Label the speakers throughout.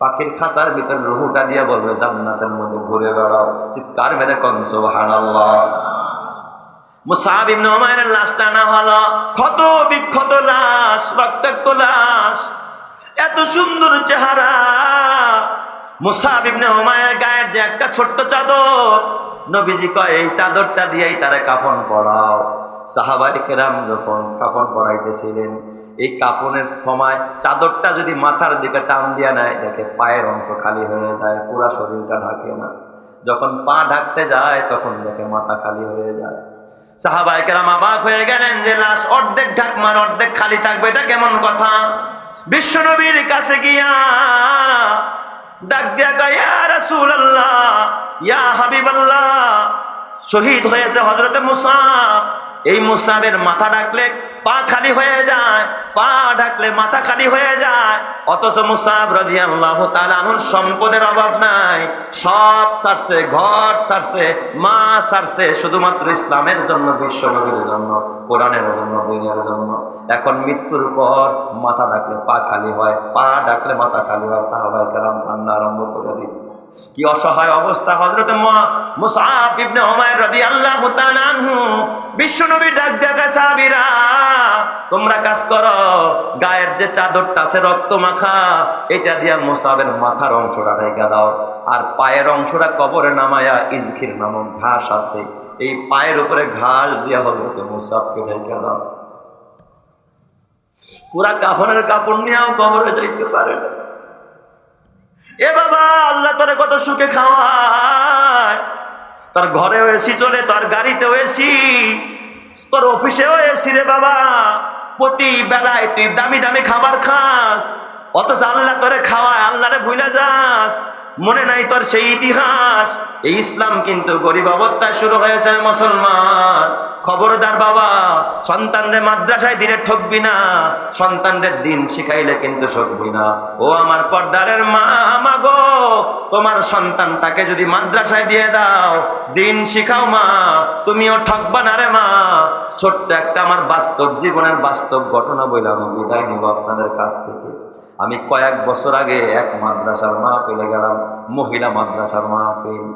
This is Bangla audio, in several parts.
Speaker 1: পাখির খাঁচার ভিতরে রুহুটা দিয়ে বলবে, জান্নাতের মধ্যে ঘুরে বেড়াও। চিৎকার মেরে কনসো হানাল্লাহ মুসাব লাশটা লাশ লাশ এত সুন্দর চেহারা। গায়ের যে একটা ছোট্ট চাদর কয়, এই চাদরটা দিয়েই তারা কাফন পড়াও সাহাবাই কেরাম যখন কাফন পড়াইতেছিলেন এই কাফনের সময় চাদরটা যদি মাথার দিকে টান দিয়ে নেয় দেখে পায়ের অংশ খালি হয়ে যায় পুরা শরীরটা ঢাকে না। যখন পা ঢাকতে যায় তখন দেখে মাথা খালি হয়ে যায়। সাহাবাই কেরাম অবাক হয়ে গেলেন যে লাশ অর্ধেক ঢাকমার অর্ধেক খালি থাকবে এটা কেমন কথা? বিশ্বনবীর কাছে গিয়া ডাক দিয়া কয়, ইয়া রাসূলুল্লাহ ইয়া হাবিবাল্লাহ। শহীদ হয়েছে হযরতে মুসাব এই মুসাবের মাথা ডাকলে পা খালি হয়ে যায়, পা ডাকলে মাথা খালি হয়ে যায়। অথচ মুসাব রাদিয়াল্লাহু তাআলা আনহুর সম্পদের অভাব নাই। সব ছাড়ছে, ঘর ছাড়ছে, মা ছাড়ছে, শুধুমাত্র ইসলামের জন্য, বিশ্ব নবীর জন্য, কোরআনের জন্য দিনের জন্য। এখন মৃত্যুর পর মাথা ডাকলে পা খালি হয়, পা ডাকলে মাথা খালি হয় সাহাবাই কারাম কান্না আরম্ভ করে দিল। কি অসহায় অবস্থা তাআলা আনহু। বিশ্বনবী ডাক দেখা সাহাবীরা, তোমরা কাজ করো, গায়ের যে চাদরটা আছে রক্ত মাখা, এটা দিয়া মুসাবের মাথার অংশটা ঢেকে দাও। আর পায়ের অংশটা কবরে নামায়া ইজখির নামক ঘাস আছে, এই পায়ের উপরে ঘাস দিয়া হযরত মুসাবকে ঢেকে দাও। পুরা কাফনের কাপড় নিয়েও কবরে যাইতে পারে না। এ বাবা, আল্লাহ তোরে কত সুখে খাওয়ায়। তোর ঘরেও এসি চলে, তোর গাড়িতেও এসি। তোর অফিসেও এসি রে বাবা। প্রতি বেলায় তুই দামি দামি খাবার খাস। অথচ আল্লাহ তোরে খাওয়ায় আল্লাহরে ভুলে যাস। মনে নাই তোর সেই ইতিহাস। এই ইসলাম কিন্তু গরিব অবস্থায় শুরু হয়েছে মুসলমান। খবরদার বাবা, সন্তানরে মাদ্রাসায় দিলে ঠকবি না সন্তানদের দিন শিখাইলে কিন্তু ঠকবি না। ও আমার পর্দারের মা মাগো তোমার সন্তানটাকে যদি মাদ্রাসায় দিয়ে দাও, দিন শিখাও মা, তুমিও ঠকবা না রে মা। ছোট্ট একটা আমার বাস্তব জীবনের বাস্তব ঘটনা বলে আমি বিদায় নিব আপনাদের কাছ থেকে। আমি কয়েক বছর আগে এক মাদ্রাসার মাহফিলে গেলাম, মহিলা মাদ্রাসার মাহফিল।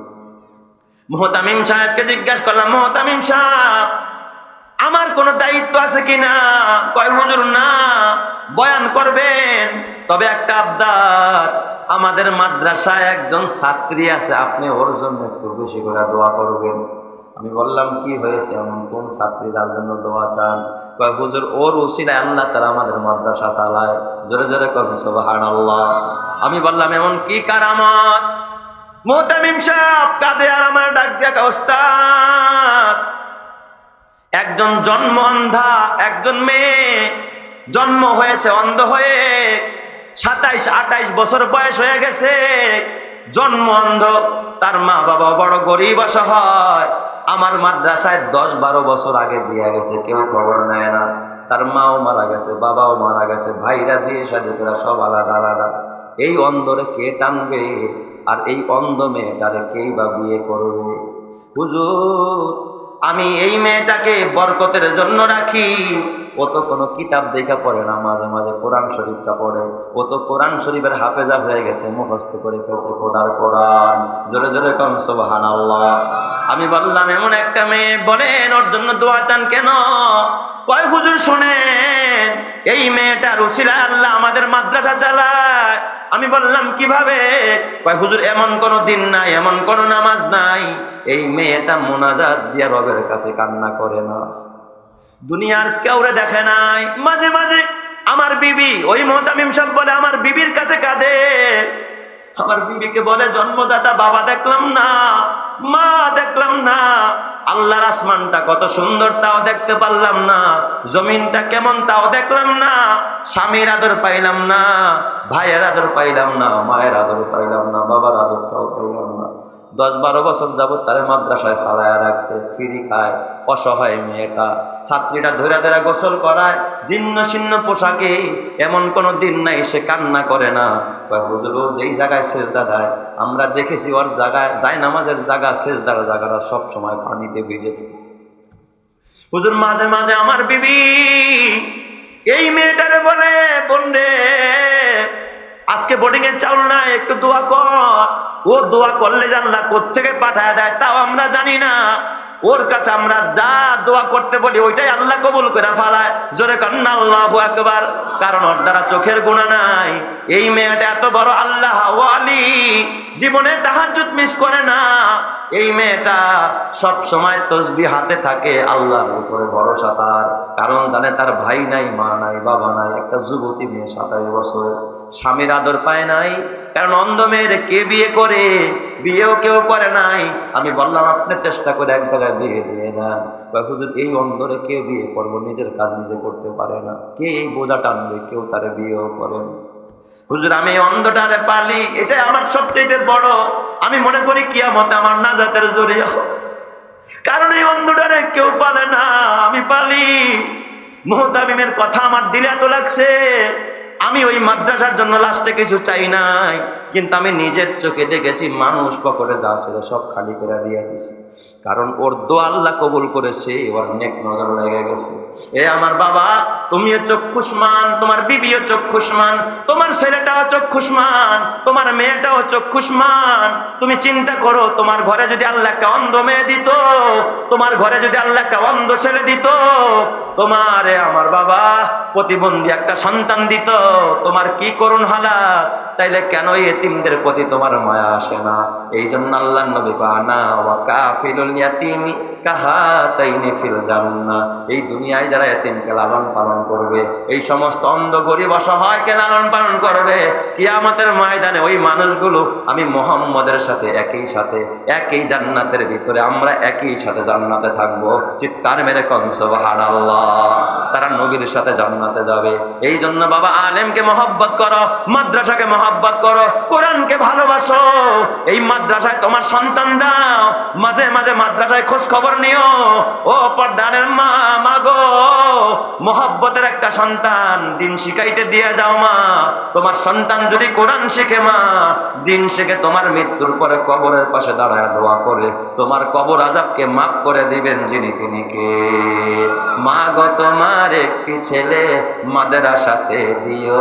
Speaker 1: মোহতামিম সাহেবকে জিজ্ঞাসা করলাম, মোহতামিম সাহেব আমার কোনো দায়িত্ব আছে কিনা? কয়, হুজুর, না, বয়ান করবেন। তবে একটা আবদার, আমাদের মাদ্রাসায় একজন ছাত্রী আছে, আপনি ওর জন্য একটু বেশি করে দোয়া করবেন। আমি বললাম, কি হয়েছে? এমন কোন ছাত্রী তার জন্য দোয়া চান? কয়, হুজুর, ওর উসিলায় আল্লাহ তারা আমাদের মাদ্রাসা চালায়। জোরে জোরে করবে সোবাহান আল্লাহ আমি বললাম, এমন কি কারামত? মোহতামিম সাহেব কাঁদে আর আমার ডাক ওস্তাদ একজন জন্ম অন্ধা, একজন মেয়ে, জন্ম হয়েছে অন্ধ হয়ে, সাতাইশ আটাইশ বছর বয়স হয়ে গেছে, জন্ম অন্ধ, তার মা বাবা বড় গরিব হয় আমার মাদ্রাসায় দশ বারো বছর আগে দিয়ে গেছে, কেউ খবর নেয় না। তার মাও মারা গেছে, বাবাও মারা গেছে, ভাইরা দিয়ে সাদিকেরা সব আলাদা আলাদা। এই অন্ধরে কে টানবে? আর এই অন্ধ মেয়েটারে কেই বা বিয়ে করবে? হুজুর আমি এই মেয়েটাকে বরকতের জন্য রাখি। ও তো কোনো কিতাব দেখা পড়ে না, মাঝে মাঝে কোরআন শরীফটা পড়ে। ও তো কোরআন শরীফের হাফেজা হয়ে গেছে, মুখস্থ করে ফেলছে খোদার কোরআন। জোরে জোরে কম সোহান আল্লাহ আমি বললাম, এমন একটা মেয়ে বলেন, ওর জন্য দোয়া চান কেন? কয়, হুজুর শোনেন এই মেয়েটার উসিলা আল্লাহ আমাদের মাদ্রাসা চালায়। আমি বললাম, কীভাবে? হুজুর, এমন কোন দিন নাই, এমন কোন নামাজ নাই। এই মেয়েটা মোনাজাত দিয়া রবের কাছে কান্না করে না। দুনিয়ার কেউরে দেখে নাই। মাঝে মাঝে আমার বিবি, ওই মোহতামিম সাহেব বলে, আমার বিবির কাছে কাঁদে। আমার বিবিকে বলে, জন্মদাতা বাবা দেখলাম না। মা, দেখলাম না। আল্লাহর আসমানটা কত সুন্দর, তাও দেখতে পারলাম না। জমিনটা কেমন, তাও দেখলাম না। স্বামীর আদর পাইলাম না, ভাইয়ের আদর পাইলাম না, মায়ের আদর পাইলাম না, বাবার আদর তাও পাইলাম না। দশ বারো বছর যাবৎ তারে মাদ্রাসায় ফালায়া রাখছে, ফিরি খায়, অসহায় মেয়েটা। ছাত্রীটা ধরে ধরে গোসল করায় জীর্ণ শীর্ণ পোশাকে, এমন কোনো দিন নাই, সে কান্না করে না। হুজুর যেই জায়গায় সেজদা দেয়, আমরা দেখেছি ওর জায়গায়, যায় নামাজের জায়গা, সেজদার জায়গাটা সব সময় পানিতে ভিজে থাকে। হুজুর, মাঝে মাঝে আমার বিবি, এই মেয়েটারে বলে, বোন আজকে বোর্ডিং এর চাউল নাই একটু দোয়া কর। ও দোয়া করলে জান্না কোথেকে পাঠায় দেয় তাও আমরা জানি না। ওর কাছে আমরা যা দোয়া করতে বলি, ওইটাই আল্লাহ কবুল করে ফালায়। জোরে আল্লাহ একবার কারণ ওর দ্বারা চোখের গুণা নাই। এই মেয়েটা এত বড় আল্লাহ জীবনে তাহার মিস করে না। এই মেয়েটা সব সময় তসবি হাতে থাকে, আল্লাহর উপরে ভরসা তার। কারণ জানে তার ভাই নাই, মা নাই, বাবা নাই, একটা যুবতী মেয়ে সাতাশ বছর। স্বামীর আদর পায় নাই, কারণ অন্ধ মেয়ের কে বিয়ে করে? বিয়েও কেউ করে নাই। আমি বললাম, আপনি চেষ্টা করে এক জায়গায় বিয়ে দিয়ে দেন। বা হুজুর, এই অন্ধরে কে বিয়ে করব? নিজের কাজ নিজে করতে পারে না। কে এই বোঝা টানবে? কেউ তারে বিয়েও করে না। হুজুর, আমি অন্ধটারে পালি, এটাই আমার সবচেয়ে বড়। আমি মনে করি কিয়ামতে আমার নাজাতের জড়িয়ে কারণ এই অন্ধটারে কেউ পালে না, আমি পালি। মোহতামিমের কথা আমার দিলে এত লাগছে। আমি ওই মাদ্রাসার জন্য লাস্টে কিছু চাই নাই। কিন্তু আমি নিজের চোখে দেখেছি, মানুষ পকেটে যা ছিল সব খালি করে দিয়ে দিছে। কারণ ওর দো আল্লাহ কবুল করেছে ওর নেক নজর লেগে গেছে। এ আমার বাবা, তুমিও চক্ষুষ্মান তোমার বিবিও চক্ষুষ্মান তোমার ছেলেটাও চক্ষুষ্মান তোমার মেয়েটাও চক্ষুষ্মান তুমি চিন্তা করো, তোমার ঘরে যদি আল্লাহ একটা অন্ধ মেয়ে দিত, তোমার ঘরে যদি আল্লাহ একটা অন্ধ ছেলে দিত, তোমারে আমার বাবা প্রতিবন্ধী একটা সন্তান দিত। তোমার কি করুন হালাত? তাইলে কেন এতিমদের প্রতি তোমার মায়া আসে না? এই জন্য আল্লাহ নবী পানা ওয়া কাফিলুল ইয়াতিমি কাহাতাইনি ফিল জান্নাহ। এই দুনিয়ায় যারা এতিমকে লালন পালন করবে, এই সমস্ত অন্ধ গরিব অসহায়কে লালন পালন করবে, কিয়ামতের ময়দানে ওই মানুষগুলো, আমি মোহাম্মদের সাথে, একই সাথে, একই জান্নাতের ভিতরে, আমরা একই সাথে জান্নাতে থাকব। চিৎকার মেরে কনসব হারাল্লাহ তারা নবীর সাথে জান্নাতে যাবে। এই জন্য বাবা, আলেমকে মহব্বত করো, মাদ্রাসাকে মহব্বত করো, কোরআনকে ভালোবাসো। এই মাদ্রাসায় তোমার সন্তান দাও, মাঝে মাঝে মাদ্রাসায় খোঁজ খবর নিও। ও পর্দানের মা মাগো মহব্বতের একটা সন্তান দিন শিখাইতে দিয়ে যাও মা। তোমার সন্তান যদি কোরআন শিখে মা, দিন শিখে তোমার মৃত্যুর পরে কবরের পাশে দাঁড়ায় দোয়া করে। তোমার কবর আজাবকে মাফ করে দিবেন যিনি তিনি কে। মা গো, তোমার একটি ছেলে মাদ্রাসাতে দিও।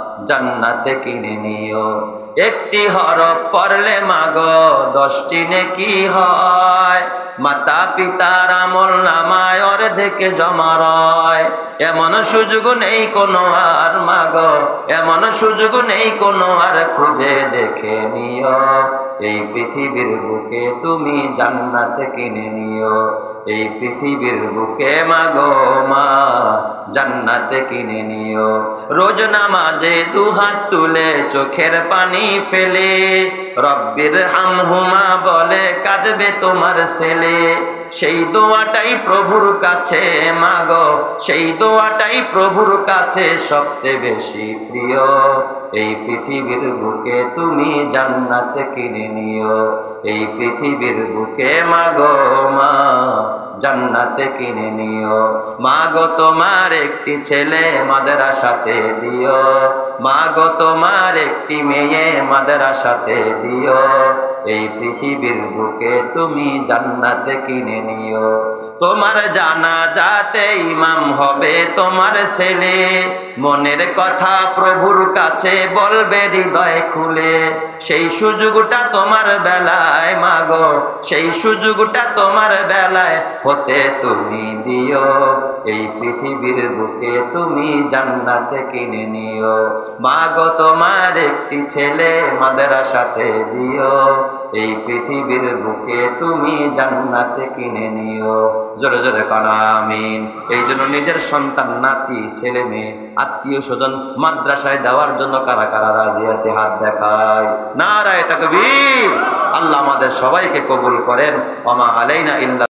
Speaker 1: জান্নাতে কিনে নিও। একটি হরফ পড়লে মাগ, দশটি নেকি হয়। মাতা পিতার আমল নামায় অর্ধেকে জমা রয়। এমন সুযোগ নেই কোনো আর মাগ, এমন সুযোগ নেই কোনো আর খুঁজে দেখে নিও। এই পৃথিবীর বুকে তুমি জান্নাতে কিনে নিও। এই পৃথিবীর বুকে মাগো মা, জান্নাতে কিনে নিও। রোজ নামাজে দু হাত তুলে চোখের পানি ফেলে, রব্বির হামহুমা বলে কাঁদবে তোমার ছেলে। সেই দোয়াটাই প্রভুর কাছে, মাগো, সেই দোয়াটাই প্রভুর কাছে সবচেয়ে বেশি প্রিয়। এই পৃথিবীর বুকে তুমি জান্নাতে কিনে নিও। এই পৃথিবীর বুকে, মাগো, মা, জান্নাতে কিনে নিও। মা গো তোমার একটি ছেলে মাদ্রাসাতে দিও। মা গো তোমার একটি মেয়ে মাদ্রাসাতে দিও। এই পৃথিবীর বুকে তুমি জান্নাতে কিনে নিও। তোমার জানা যাতে ইমাম হবে তোমার ছেলে। মনের কথা প্রভুর কাছে বলবে হৃদয় খুলে। সেই সুযোগটা তোমার বেলায়, মাগো, সেই সুযোগটা তোমার বেলায় হতে তুমি দিও। এই পৃথিবীর বুকে তুমি জান্নাতে কিনে নিও। মাগো, তোমার একটি ছেলে মাদ্রাসাতে দিও। এই পৃথিবীর বুকে তুমি জান্নাতে কিনে নিও। জোরে জোরে কনামিন এই জন্য নিজের সন্তান, নাতি, ছেলে মেয়ে, আত্মীয় স্বজন মাদ্রাসায় দেওয়ার জন্য কারা কারা রাজি আছে, হাত দেখায় না রায় তাকবীর। আল্লাহ আমাদের সবাইকে কবুল করেন। অমা আলাইনা ইল্লা